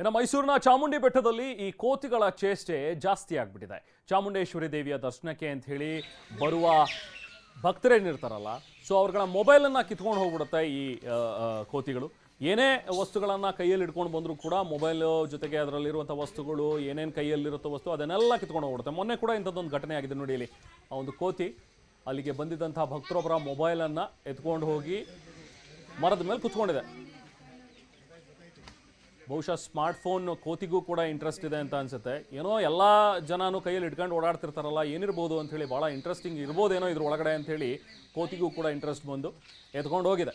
ಇನ್ನು ಮೈಸೂರಿನ ಚಾಮುಂಡಿ ಬೆಟ್ಟದಲ್ಲಿ ಈ ಕೋತಿಗಳ ಚೇಷ್ಟೆ ಜಾಸ್ತಿ ಆಗಿಬಿಟ್ಟಿದೆ. ಚಾಮುಂಡೇಶ್ವರಿ ದೇವಿಯ ದರ್ಶನಕ್ಕೆ ಅಂತ ಹೇಳಿ ಬರುವ ಭಕ್ತರೇನಿರ್ತಾರಲ್ಲ ಸೊ ಅವ್ರಗಳ ಮೊಬೈಲನ್ನು ಕಿತ್ಕೊಂಡು ಹೋಗ್ಬಿಡುತ್ತೆ ಈ ಕೋತಿಗಳು. ಏನೇ ವಸ್ತುಗಳನ್ನು ಕೈಯಲ್ಲಿ ಇಟ್ಕೊಂಡು ಬಂದರೂ ಕೂಡ ಮೊಬೈಲ್ ಜೊತೆಗೆ ಅದರಲ್ಲಿರುವಂಥ ವಸ್ತುಗಳು, ಏನೇನು ಕೈಯಲ್ಲಿರುತ್ತೋ ವಸ್ತು ಅದನ್ನೆಲ್ಲ ಕಿತ್ಕೊಂಡು ಹೋಗ್ಬಿಡುತ್ತೆ. ಮೊನ್ನೆ ಕೂಡ ಇಂಥದ್ದೊಂದು ಘಟನೆ ಆಗಿದೆ ನೋಡಿ ಇಲ್ಲಿ. ಆ ಒಂದು ಕೋತಿ, ಅಲ್ಲಿಗೆ ಬಂದಿದ್ದಂಥ ಭಕ್ತರೊಬ್ಬರ ಮೊಬೈಲನ್ನು ಎತ್ಕೊಂಡು ಹೋಗಿ ಮರದ ಮೇಲೆ ಕುತ್ಕೊಂಡಿದೆ. ಬಹುಶಃ ಸ್ಮಾರ್ಟ್ಫೋನ್ ಕೋತಿಗೂ ಕೂಡ ಇಂಟ್ರೆಸ್ಟ್ ಇದೆ ಅಂತ ಅನ್ಸುತ್ತೆ. ಏನೋ ಎಲ್ಲ ಜನನು ಕೈಯಲ್ಲಿ ಇಟ್ಕೊಂಡು ಓಡಾಡ್ತಿರ್ತಾರಲ್ಲ, ಏನಿರ್ಬೋದು ಅಂಥೇಳಿ ಭಾಳ ಇಂಟ್ರೆಸ್ಟಿಂಗ್ ಇರ್ಬೋದೇನೋ ಇದ್ರ ಒಳಗಡೆ ಅಂಥೇಳಿ ಕೋತಿಗೂ ಕೂಡ ಇಂಟ್ರೆಸ್ಟ್ ಬಂದು ಎತ್ಕೊಂಡು ಹೋಗಿದೆ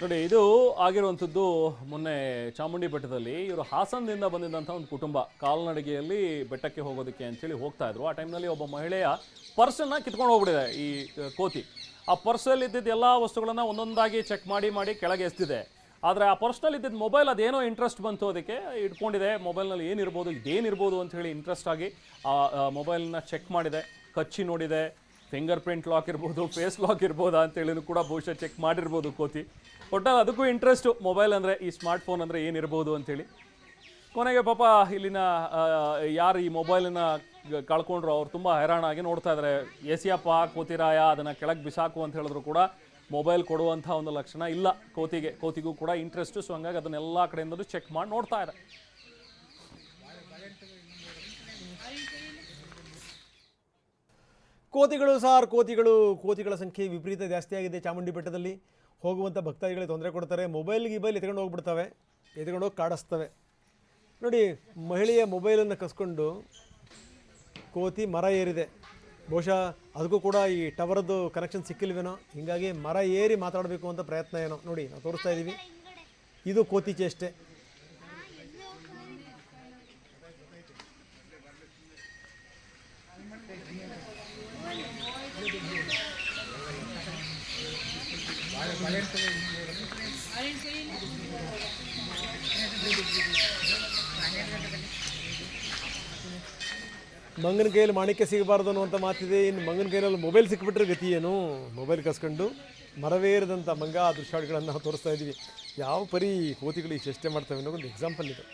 ನೋಡಿ, ಇದು ಆಗಿರುವಂಥದ್ದು ಮೊನ್ನೆ ಚಾಮುಂಡಿ ಬೆಟ್ಟದಲ್ಲಿ. ಇವರು ಹಾಸನದಿಂದ ಬಂದಿದ್ದಂಥ ಒಂದು ಕುಟುಂಬ. ಕಾಲ್ನಡಿಗೆಯಲ್ಲಿ ಬೆಟ್ಟಕ್ಕೆ ಹೋಗೋದಕ್ಕೆ ಅಂತೇಳಿ ಹೋಗ್ತಾ ಇದ್ರು. ಆ ಟೈಮ್ನಲ್ಲಿ ಒಬ್ಬ ಮಹಿಳೆಯ ಪರ್ಸನ್ನ ಕಿತ್ಕೊಂಡು ಹೋಗ್ಬಿಟ್ಟಿದೆ ಈ ಕೋತಿ. ಆ ಪರ್ಸಲ್ಲಿ ಇದ್ದಿದ್ದ ಎಲ್ಲ ವಸ್ತುಗಳನ್ನು ಒಂದೊಂದಾಗಿ ಚೆಕ್ ಮಾಡಿ ಮಾಡಿ ಕೆಳಗೆ ಎಸ್ತಿದೆ. ಆದರೆ ಆ ಪರ್ಸ್ನಲ್ಲಿ ಇದ್ದಿದ್ದ ಮೊಬೈಲ್ ಅದೇನೋ ಇಂಟ್ರೆಸ್ಟ್ ಬಂತು ಅದಕ್ಕೆ. ಇಟ್ಕೊಂಡಿದೆ ಮೊಬೈಲ್ನಲ್ಲಿ ಏನಿರ್ಬೋದು, ಇದೇನಿರ್ಬೋದು ಅಂತ ಹೇಳಿ ಇಂಟ್ರೆಸ್ಟ್ ಆಗಿ ಆ ಮೊಬೈಲ್ನ ಚೆಕ್ ಮಾಡಿದೆ. ಕಚ್ಚಿ ನೋಡಿದೆ. ಫಿಂಗರ್ ಪ್ರಿಂಟ್ ಲಾಕ್ ಇರ್ಬೋದು ಫೇಸ್ ಲಾಕ್ ಇರ್ಬೋದಾ ಅಂತೇಳಿ ಕೂಡ ಬಹುಶಃ ಚೆಕ್ ಮಾಡಿರ್ಬೋದು ಕೋತಿ. ಒಟ್ಟಲ್ಲಿ ಅದಕ್ಕೂ ಇಂಟ್ರೆಸ್ಟು ಮೊಬೈಲ್ ಅಂದರೆ, ಈ ಸ್ಮಾರ್ಟ್ ಫೋನ್ ಅಂದರೆ ಏನಿರ್ಬೋದು ಅಂತೇಳಿ ಕೊನೆಗೆ ಪಾಪ ಇಲ್ಲಿನ ಯಾರು ಈ ಮೊಬೈಲನ್ನ ಕಳ್ಕೊಂಡ್ರು, ಅವ್ರು ತುಂಬ ಹೈರಾಣಾಗಿ ನೋಡ್ತಾ ಇದ್ದಾರೆ ಎಸಿಯಪ್ಪ ಕೋತಿರಾಯ, ಅದನ್ನು ಕೆಳಗೆ ಬಿಸಾಕು ಅಂತ ಹೇಳಿದ್ರು ಕೂಡ ಮೊಬೈಲ್ ಕೊಡುವಂಥ ಒಂದು ಲಕ್ಷಣ ಇಲ್ಲ ಕೋತಿಗೆ, ಕೋತಿಗೂ ಕೂಡ ಇಂಟ್ರೆಸ್ಟು ಸೊ ಹಂಗಾಗಿ ಅದನ್ನೆಲ್ಲ ಕಡೆಯಿಂದಲೂ ಚೆಕ್ ಮಾಡಿ ನೋಡ್ತಾ ಇದೆ ಕೋತಿಗಳು ಸಾರ್, ಕೋತಿಗಳು, ಕೋತಿಗಳ ಸಂಖ್ಯೆ ವಿಪರೀತ ಜಾಸ್ತಿ ಆಗಿದೆ ಚಾಮುಂಡಿ ಬೆಟ್ಟದಲ್ಲಿ. ಹೋಗುವಂಥ ಭಕ್ತಾದಿಗಳಿಗೆ ತೊಂದರೆ ಕೊಡ್ತಾರೆ. ಮೊಬೈಲ್, ಗಿಬೈಲ್ ಎತ್ಕೊಂಡು ಹೋಗ್ಬಿಡ್ತವೆ, ಎತ್ಕೊಂಡು ಹೋಗಿ ಕಾಡಿಸ್ತವೆ. ನೋಡಿ, ಮಹಿಳೆಯ ಮೊಬೈಲನ್ನು ಕಸ್ಕೊಂಡು ಕೋತಿ ಮರ ಏರಿದೆ. ಬಹುಶಃ ಅದಕ್ಕೂ ಕೂಡ ಈ ಟವರದ್ದು ಕನೆಕ್ಷನ್ ಸಿಕ್ಕಿಲ್ವೇನೋ? ಹೀಗಾಗಿ ಮರ ಏರಿ ಮಾತಾಡಬೇಕು ಅಂತ ಪ್ರಯತ್ನ ಏನೋ? ನೋಡಿ, ನಾವು ತೋರಿಸ್ತಾ ಇದ್ದೀವಿ. ಇದು ಕೋತಿ ಚೇಷ್ಟೆ. ಮಂಗನ ಕೈಯಲ್ಲಿ ಮಾಣಿಕ್ಯ ಸಿಗಬಾರ್ದು ಅನ್ನುವಂತ ಮಾತಿದೆ. ಇನ್ನು ಮಂಗನ ಕೈಯಲ್ಲಿ ಮೊಬೈಲ್ ಸಿಕ್ಬಿಟ್ರೆ ಗತಿ ಏನು? ಮೊಬೈಲ್ ಕಸ್ಕೊಂಡು ಮರವೇರಿದಂಥ ಮಂಗ ದೃಶ್ಯಾವಳಿಗಳನ್ನು ನಾವು ತೋರಿಸ್ತಾ ಇದ್ದೀವಿ ಯಾವ ಪರಿ ಕೋತಿಗಳು ಈ ಚೇಷ್ಟೆ ಮಾಡ್ತವೆ ಅನ್ನೋ ಒಂದು ಎಕ್ಸಾಂಪಲ್ ಇದು.